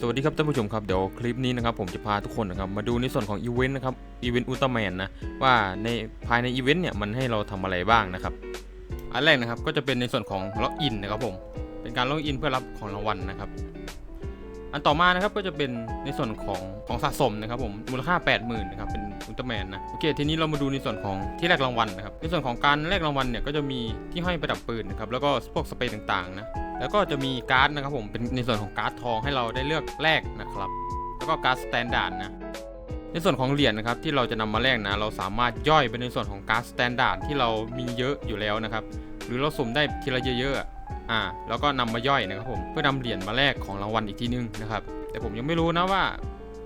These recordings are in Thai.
สวัสดีครับท่านผู้ชมครับเดี๋ยวคลิปนี้นะครับผมจะพาทุกคนนะครับมาดูในส่วนของอีเวนต์นะครับอีเวนต์อุลตร้าแมนนะว่าในภายในอีเวนต์เนี่ยมันให้เราทำอะไรบ้างนะครับอันแรกนะครับก็จะเป็นในส่วนของล็อกอินนะครับผมเป็นการล็อกอินเพื่อรับของรางวัลนะครับ อันต่อมานะครับก็จะเป็นในส่วนของของสะสมนะครับผมมูลค่า 80,000นะครับเป็น อุลตร้าแมนนะโอเคทีนี้เรามาดูในส่วนของที่แลกรางวัลนะครับในส่วนของการแลกรางวัลเนี่ยก็จะมีที่ห้อยประดับปืนนะครับแล้วก็พวกสเปรย์ต่างๆนะแล้วก็จะมีการ์ดนะครับผมเป็นในส่วนของการ์ดทองให้เราได้เลือกแลกนะครับแล้วก็การ์ดสแตนดาร์ดนะในส่วนของเหรียญนะครับที่เราจะนำมาแลกนะเราสามารถย่อยไปในส่วนของการ์ดสแตนดาร์ดที่เรามีเยอะอยู่แล้วนะครับหรือเราสุ่มได้ทีละเยอะๆอ่าแล้วก็นำมาย่อยนะครับผมเพื่อนำเหรียญมาแลกของรางวัลอีกทีนึงนะครับแต่ผมยังไม่รู้นะว่า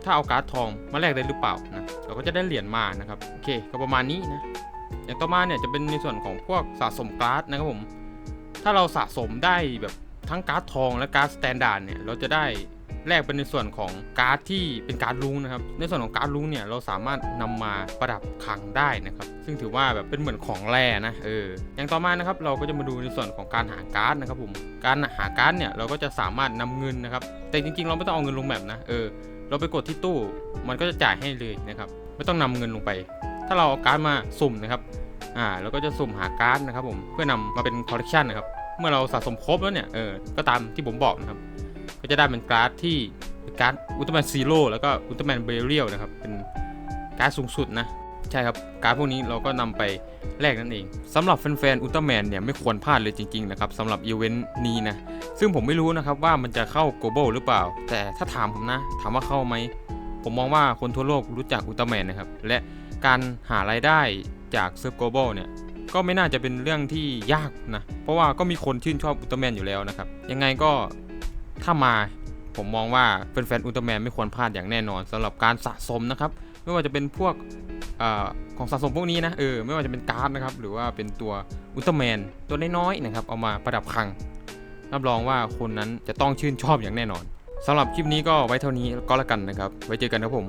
ถ้าเอาการ์ดทองมาแลกได้หรือเปล่านะเราก็จะได้เหรียญมานะครับโอเคก็ประมาณนี้นะอย่างต่อมาเนี่ยจะเป็นในส่วนของพวกสะสมการ์ดนะครับผมถ้าเราสะสมได้แบบทั้งการ์ดทองและการ์ดสแตนดาร์ดเนี่ยเราจะได้แลกเป็นในส่วนของการ์ดที่เป็นการ์ดลุงนะครับ ในส่วนของการ์ดลุงเนี่ยเราสามารถนำมาประดับคลังได้นะครับ ซึ่งถือว่าแบบเป็นเหมือนของแร่นะเอออย่างต่อมานะครับเราก็จะมาดูในส่วนของการหาการ์ดนะครับผมการหาการ์ดเนี่ยเราก็จะสามารถนำเงินนะครับ แต่จริงๆ เราไม่ต้องเอาเงินลงแบบนะเออ เราไปกดที่ตู้ มันก็จะจ่ายให้เลยนะครับ ไม่ต้องนำเงินลงไป ถ้าเราเอาการ์ดมาสุ่มนะครับ อ่าเราก็จะสุ่มหาการ์ดนะครับผมเพื่อนำมาเป็นคอลเลกชันนะครับ เมื่อเราสะสมครบแล้วเนี่ย เออ ก็ตามที่ผมบอกนะครับ ก็จะได้เป็นการ์ดที่การ์ดอุลตร้าแมนซีโร่แล้วก็อุลตร้าแมนเบเรียลนะครับ เป็นการ์ดสูงสุดนะ ใช่ครับ การ์ดพวกนี้เราก็นำไปแลกนั่นเองสำหรับแฟนๆอุลตร้าแมนเนี่ยไม่ควรพลาดเลยจริงๆนะครับสำหรับอีเวนต์นี้นะ ซึ่งผมไม่รู้นะครับว่ามันจะเข้า global หรือเปล่า แต่ถ้าถามผมนะ ถามว่าเข้าไหม ผมมองว่าคนทั่วโลกรู้จักอุลตร้าแมนนะครับ และการหารายได้จากเซิร์ฟ global เนี่ยก็ไม่น่าจะเป็นเรื่องที่ยากนะ เพราะว่าก็มีคนชื่นชอบอุลตร้าแมนอยู่แล้วนะครับ ยังไงก็ถ้ามาผมมองว่าแฟนๆอุลตร้าแมนไม่ควรพลาดอย่างแน่นอนสำหรับการสะสมนะครับ ไม่ว่าจะเป็นพวกออของสะสมพวกนี้นะเออไม่ว่าจะเป็นการ์ดนะครับหรือว่าเป็นตัวอุลตร้าแมนตัวน้อยๆนะครับเอามาประดับคลังรับรองว่าคนนั้นจะต้องชื่นชอบอย่างแน่นอนสำหรับคลิปนี้ก็ไว้เท่านี้ก็แล้วกันนะครับ ไว้เจอกันครับผม